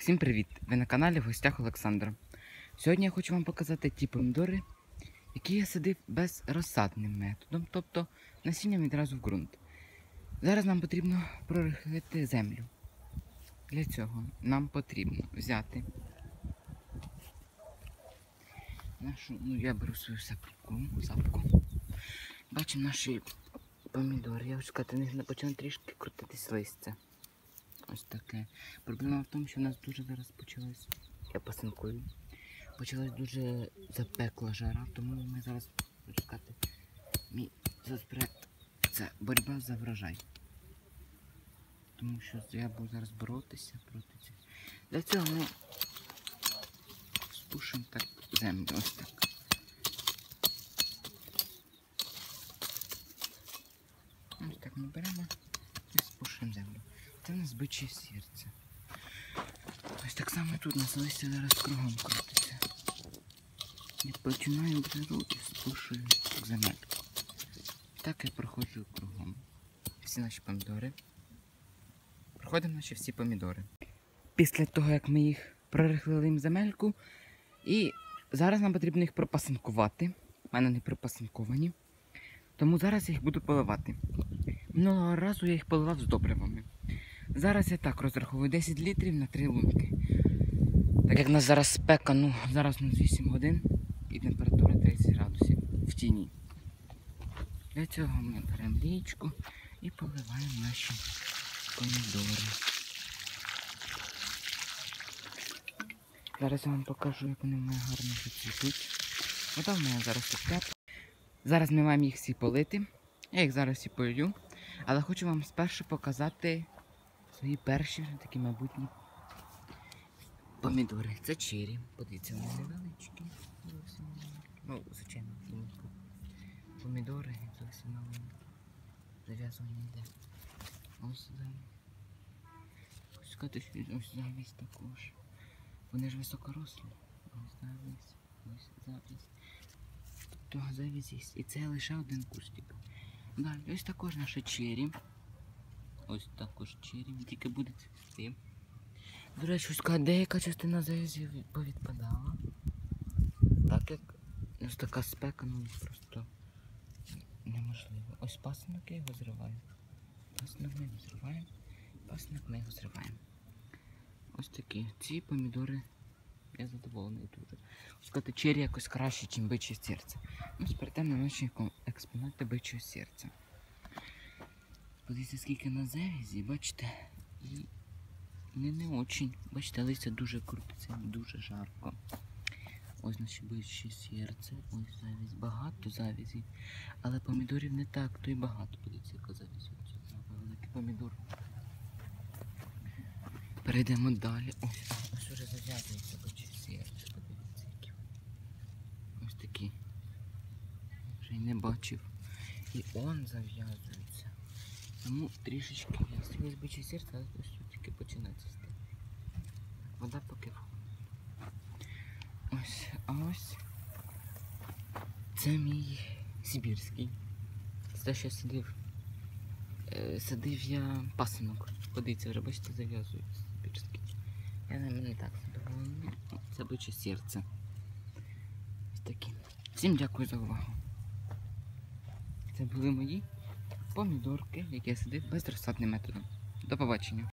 Всім привіт! Ви на каналі в гостях Олександра. Сьогодні я хочу вам показати ті помідори, які я садив безрозсадним методом, тобто насінням відразу в ґрунт. Зараз нам потрібно прорихлити землю. Для цього нам потрібно взяти нашу, ну я беру свою сапку, сапку. Бачимо наші помідори. Я хочу сказати, них почне трішки крутитись листя. Ось таке. Проблема в тому, що в нас дуже зараз почалась, я пасинкую, почалась дуже запекла жара, тому ми зараз, хочу сказати, мій соцпроект це боротьба за врожай. Тому що я буду зараз боротися проти цього. Для цього ми спушимо так землю, ось так. Ось так ми беремо і спушуємо землю. В нас биче. Ось так само тут нас листя зараз кругом крутиться. Я починаю беру і спушую земельку. Так я проходжу кругом. Всі наші помідори. Проходимо наші всі помідори. Після того, як ми їх прорихлили їм земельку. І зараз нам потрібно їх пропасинкувати. У мене вони пропасинковані. Тому зараз я їх буду поливати. Минулого разу я їх поливав з добривами. Зараз я так розраховую 10 літрів на 3 лунки. Так як в нас зараз спека, ну зараз у нас 8 годин і температура 30 градусів в тіні. Для цього ми беремо лічку і поливаємо наші помідори. Зараз я вам покажу, як вони в мене гарно зацвітуть. Вода в мене зараз тут тепла. Зараз ми маємо їх всі полити. Я їх зараз всі полю. Але хочу вам спершу показати свої перші такі майбутні помідори. Це чері. Подивіться, вони невеличкі. Ну, звичайно. Помідори зовсім маленькі. Зав'язування йде. Ось сюди. Хочу сказати, ось завість також. Вони ж високорослі. Ось завість. Ось завість. Тобто завість є. І це лише один кустик. Далі, ось також наша чері. Ось також чері, тільки буде цвісти. До речі, ось деяка частина завязів повідпадала. Так як ось така спека, ну просто неможливо. Ось пасинок я його зриваю. Пасинок ми його зриваємо. Пасинок ми його зриваємо. Ось такі. Ці помідори я задоволений дуже. Ось сказати, чері якось краще, ніж биче серце. Ну, перейдемо на наші експонати бичого серця. Подивіться, скільки на завязі, бачите, не не очень. Бачите, листя дуже крутиться, дуже жарко. Ось наші бичі серце, ось завязь. Багато завязі. Але помідорів не так, то й багато. Подивіться, яка. Ось великий помідор. Перейдемо далі. Ось, ось уже зав'язується бичі серце. Подивіться, які. Ось такі. Вже й не бачив. І он зав'язується. Тому трішечки я свій збичий серце, але тільки починає цвісти. Вода поки. Ось, а ось це мій Сибірський. Це що я сидив. Е, садив я пасинок. Подивіться, вже бачите, зав'язується Сибірський. Я на мене так задоволений. Це биче серце. Ось такі. Всім дякую за увагу. Це були мої помідорки, які я садив безрозсадним методом. До побачення.